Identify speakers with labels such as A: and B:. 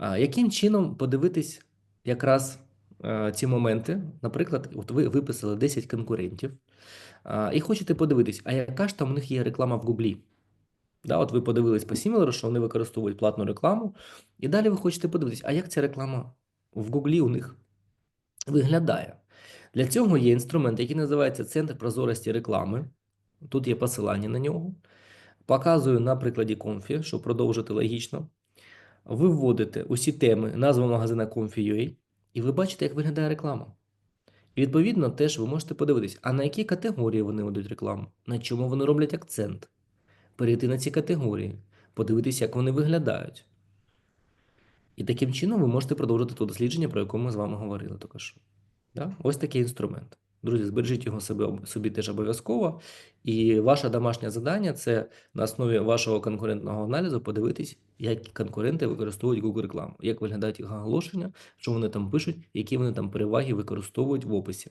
A: Яким чином подивитись якраз, е, ці моменти? Наприклад, от ви виписали 10 конкурентів, і хочете подивитись, а яка ж там у них є реклама в Гуглі? Да, от ви подивились по Similar, що вони використовують платну рекламу, і далі ви хочете подивитись, а як ця реклама в Гуглі у них виглядає? Для цього є інструмент, який називається Центр прозорості реклами. Тут є посилання на нього. Показую на прикладі Comfy, щоб продовжити логічно. Ви вводите усі теми, назву магазина Comfy.ua, і ви бачите, як виглядає реклама. І відповідно теж ви можете подивитись, а на які категорії вони ведуть рекламу, на чому вони роблять акцент, перейти на ці категорії, подивитися, як вони виглядають. І таким чином ви можете продовжити те дослідження, про яке ми з вами говорили що. Да? Ось такий інструмент. Друзі, збережіть його собі, собі теж обов'язково. І ваше домашнє завдання це на основі вашого конкурентного аналізу подивитись, як конкуренти використовують Google рекламу, як виглядають їх оголошення, що вони там пишуть, які вони там переваги використовують в описі.